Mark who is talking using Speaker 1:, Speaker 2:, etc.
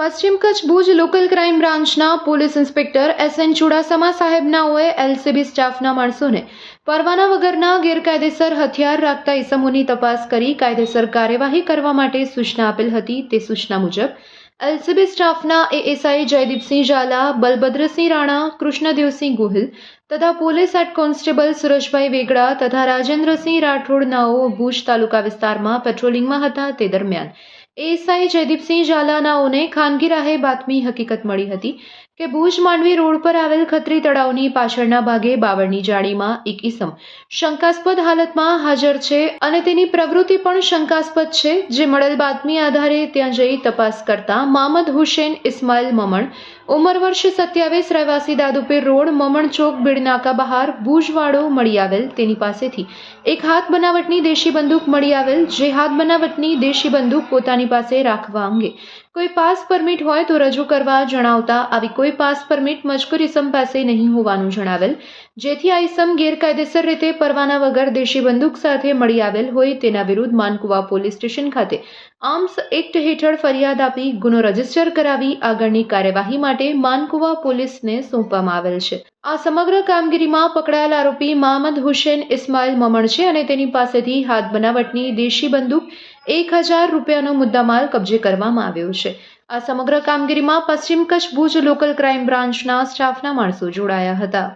Speaker 1: પશ્ચિમ Kutch Bhuj local crime બ્રાન્ચના police inspector S N Chudasama સાહેબનાઓએ LCB સ્ટાફના માણસોને પરવાના વગરના ગેરકાયદેસર હથિયાર રાખતા ઇસમોની તપાસ કરી કાયદેસર કાર્યવાહી કરવા માટે સૂચના આપેલ હતી તે સૂચના મુજબ, એલસીબી સ્ટાફના એએસઆઈ જયદીપસિંહ ઝાલા, બલભદ્રસિંહ રાણા, કૃષ્ણદેવસિંહ ગોહિલ તથા police head constable Surajbhai Vegda તથા રાજેન્દ્રસિંહ રાઠોડનાઓ ભુજ તાલુકા વિસ્તારમાં પેટ્રોલિંગમાં હતા તે દરમિયાન એએસઆઈ જયદીપસિંહ ઝાલાનાઓને ખાનગી રાહે બાતમી હકીકત મળી હતી કે ભુજ માંડવી રોડ પર આવેલ ખત્રી તળાવની પાછળના ભાગે બાવળની જાળીમાં એક ઈસમ શંકાસ્પદ હાલતમાં હાજર છે અને તેની પ્રવૃત્તિ પણ શંકાસ્પદ છે, જે મળેલ બાતમી આધારે ત્યાં જઈ તપાસ કરતા મામદ હુસેન ઇસ્માઇલ મમણ, ઉંમર વર્ષ સત્યાવીસ, રહેવાસી દાદુપીર રોડ, મમણ ચોક, બીડનાકા બહાર ભુજવાડો મળી આવેલ. તેની પાસેથી એક હાથ બનાવટની દેશી બંદૂક મળી આવેલ, જે હાથ બનાવટની દેશી બંદૂક પોતાની પાસે રાખવા અંગે. કોઈ પાસ પરમિટ હોય તો રજૂ કરવા જણાવતા આવી કોઈ પાસ પરમિટ મજકૂર ઇસમ પાસે નહીં હોવાનું જણાવેલ. જેથી આ ઇસમ ગેરકાયદેસર રીતે પરવાના વગર દેશી બંદૂક સાથે મળી આવેલ હોય તેના વિરુદ્ધ માનકુવા પોલીસ સ્ટેશન ખાતે આર્મ્સ એક્ટ હેઠળ ફરિયાદ આપી ગુનો રજિસ્ટર કરાવી આગળની કાર્યવાહી માટે માનકુવા પોલીસને સોંપવામાં આવેલ છે. આ સમગ્ર કામગીરીમાં પકડાયેલ આરોપી મહમદ હુસેન ઇસ્માઇલ મમણ છે અને તેની પાસેથી હાથ બનાવટની દેશી બંદૂક એક હજાર રૂપિયાનો મુદ્દામાલ કબજે કરવામાં આવ્યો છે. આ સમગ્ર કામગીરીમાં પશ્ચિમ કચ્છ ભુજ લોકલ ક્રાઇમ બ્રાન્ચના સ્ટાફના માણસો જોડાયા હતા.